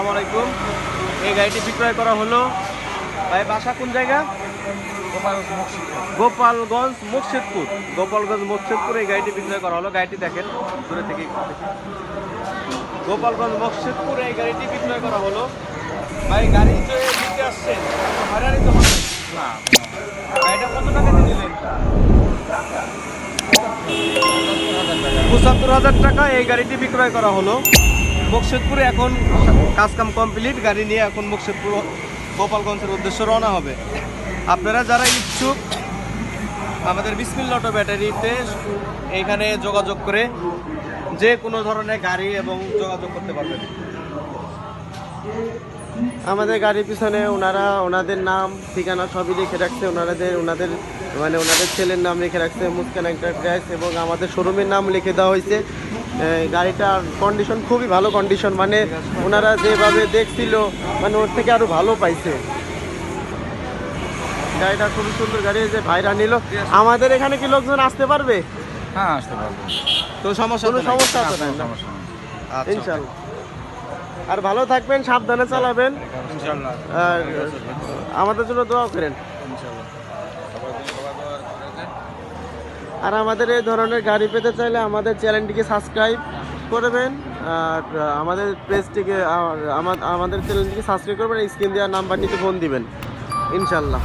সালাম আলাইকুম। এই গাড়িটি বিক্রয় করা হলো। ভাই, বাসা কোন জায়গা? গোপালগঞ্জ, মুর্শিদপুর। গোপালগঞ্জ, মুর্শিদপুর এই গাড়িটি বিক্রয় করা হলো। গাড়িটি দেখেন, দূরে থেকে গোপালগঞ্জ, মুর্শিদপুর এই গাড়িটি বিক্রয় করা হলো। ভাই, গাড়ি যে নিতে আসছেন হয়রানি তো না গাড়িটা কত টাকা দিয়ে দিলেন পঁচাত্তর হাজার টাকা এই গাড়িটি বিক্রয় করা হলো। মুর্শিদপুরে এখন কাজকাম কমপ্লিট, গাড়ি নিয়ে এখন মুর্শিদপুর গোপালগঞ্জের উদ্দেশ্যে রওনা হবে। আপনারা যারা ইচ্ছুক, আমাদের বিসমিল অটো ব্যাটারিতে এখানে যোগাযোগ করে যে কোনো ধরনের গাড়ি এবং যোগাযোগ করতে পারবেন। আমাদের গাড়ির পিছনে ওনারা ওনাদের নাম, ঠিকানা সবই লিখে রাখছে। ওনাদের ওনাদের মানে ওনাদের ছেলের নাম লিখে রাখছে। মুস্কান এন্টারপ্রাইজ এবং আমাদের শোরুমের নাম লিখে দেওয়া হয়েছে। গাড়িটার কন্ডিশন খুবই ভালো কন্ডিশন মানে ওনারা যেভাবে দেখছিল মানে ওর থেকে আরও ভালো পাইছে। গাড়িটা খুবই সুন্দর গাড়ি যে ভাইরা নিল। আমাদের এখানে কি লোকজন আসতে পারবে? হ্যাঁ আসতে পারব। তো সমস্যা কোনো সমস্যা তো নাই সমস্যা আচ্ছা। ইনশাল্লাহ। আর ভালো থাকবেন সাবধানে চালাবেন। আর আমাদের জন্য দোয়া করেন। ইনশাল্লাহ সবাই সবাই দোয়া করেছেন আর আমাদের এই ধরনের গাড়ি পেতে চাইলে আমাদের চ্যানেলটিকে সাবস্ক্রাইব করবেন, আর আমাদের পেজটিকে আমাদের চ্যানেলটিকে সাবস্ক্রাইব করবেন স্ক্রিন দেওয়ার নাম্বারটিতে ফোন দিবেন, ইনশাল্লাহ।